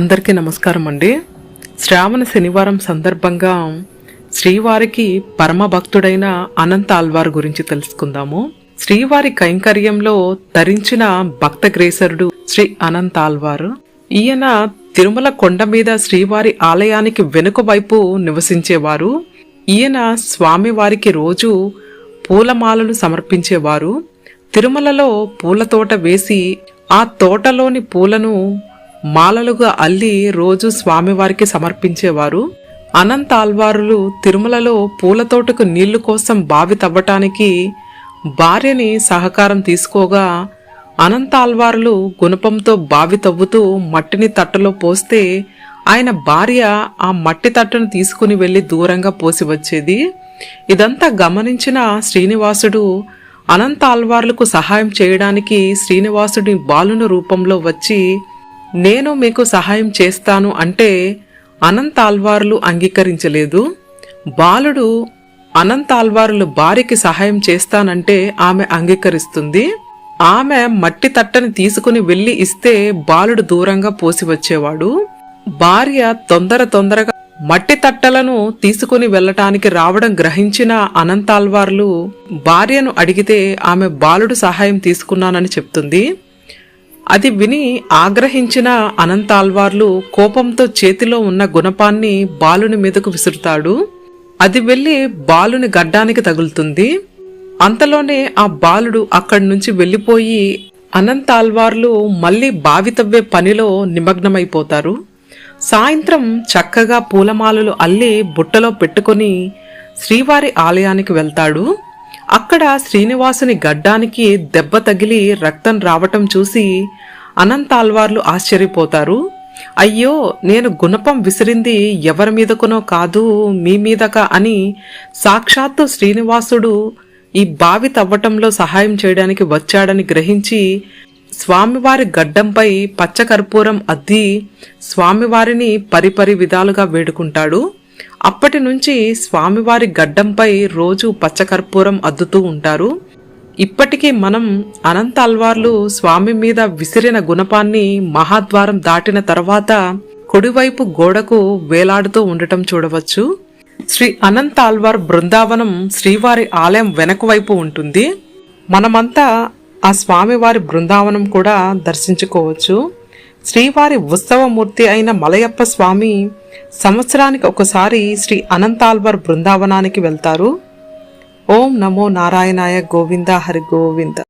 అందరికీ నమస్కారం అండి. శ్రావణ శనివారం సందర్భంగా శ్రీవారికి పరమ భక్తుడైన అనంత ఆల్వార్ గురించి తెలుసుకుందాము. శ్రీవారి కైంకర్యంలో ధరించిన భక్త గ్రేసరుడు శ్రీ అనంత ఆల్వార్ ఈయన తిరుమల కొండ మీద శ్రీవారి ఆలయానికి వెనుక వైపు నివసించేవారు. ఈయన స్వామివారికి రోజు పూలమాలలు సమర్పించేవారు. తిరుమలలో పూల తోట వేసి ఆ తోటలోని పూలను మాలలుగా అల్లి రోజు స్వామివారికి సమర్పించేవారు. అనంత ఆల్వారులు తిరుమలలో పూల తోటకు నీళ్ళు కోసం బావి తవ్వటానికి భార్యని సహకారం తీసుకోగా అనంత ఆల్వారులు గుణపంతో బావి తవ్వుతూ మట్టిని తట్టలో పోస్తే ఆయన భార్య ఆ మట్టి తట్టను తీసుకుని వెళ్ళి దూరంగా పోసి వచ్చేది. ఇదంతా గమనించిన శ్రీనివాసుడు అనంత ఆల్వార్లకు సహాయం చేయడానికి శ్రీనివాసుడి బాలుని రూపంలో వచ్చి నేను మీకు సహాయం చేస్తాను అంటే అనంతాల్వార్లు అంగీకరించలేదు. బాలుడు అనంతాల్వారులు భార్యకి సహాయం చేస్తానంటే ఆమె అంగీకరిస్తుంది. ఆమె మట్టి తట్టని తీసుకుని వెళ్ళి ఇస్తే బాలుడు దూరంగా పోసి వచ్చేవాడు. భార్య తొందర తొందరగా మట్టి తట్టలను తీసుకుని వెళ్ళటానికి రావడం గ్రహించిన అనంతాల్వార్లు భార్యను అడిగితే ఆమె బాలుడు సహాయం తీసుకున్నానని చెప్తుంది. అది విని ఆగ్రహించిన అనంతాల్వార్లు కోపంతో చేతిలో ఉన్న గుణపాన్ని బాలుని మీదకు విసురుతాడు. అది వెళ్ళి బాలుని గడ్డానికి తగులుతుంది. అంతలోనే ఆ బాలుడు అక్కడి నుంచి వెళ్ళిపోయి అనంతాల్వార్లు మళ్ళీ బావి తవ్వే పనిలో నిమగ్నమైపోతారు. సాయంత్రం చక్కగా పూలమాలలు అల్లి బుట్టలో పెట్టుకుని శ్రీవారి ఆలయానికి వెళ్తాడు. అక్కడ శ్రీనివాసుని గడ్డానికి దెబ్బ తగిలి రక్తం రావటం చూసి అనంతాల్వార్లు ఆశ్చర్యపోతారు. అయ్యో నేను గుణపం విసిరింది ఎవరి మీదకునో కాదు మీ మీదక అని సాక్షాత్తు శ్రీనివాసుడు ఈ బావి తవ్వటంలో సహాయం చేయడానికి వచ్చాడని గ్రహించి స్వామివారి గడ్డంపై పచ్చకర్పూరం అద్ది స్వామివారిని పరిపరి విధాలుగా వేడుకుంటాడు. అప్పటి నుంచి స్వామివారి గడ్డంపై రోజు పచ్చకర్పూరం అద్దుతూ ఉంటారు. ఇప్పటికీ మనం అనంత అల్వార్లు స్వామి మీద విసిరిన గుణపాన్ని మహాద్వారం దాటిన తర్వాత కుడివైపు గోడకు వేలాడుతూ ఉండటం చూడవచ్చు. శ్రీ అనంత ఆల్వార్ బృందావనం శ్రీవారి ఆలయం వెనక వైపు ఉంటుంది. మనమంతా ఆ స్వామివారి బృందావనం కూడా దర్శించుకోవచ్చు. శ్రీవారి ఉత్సవమూర్తి అయిన మలయప్ప స్వామి సంవత్సరానికి ఒకసారి శ్రీ అనంతాల్వర్ బృందావనానికి వెళ్తారు. ఓం నమో నారాయణాయ గోవింద హరి గోవింద.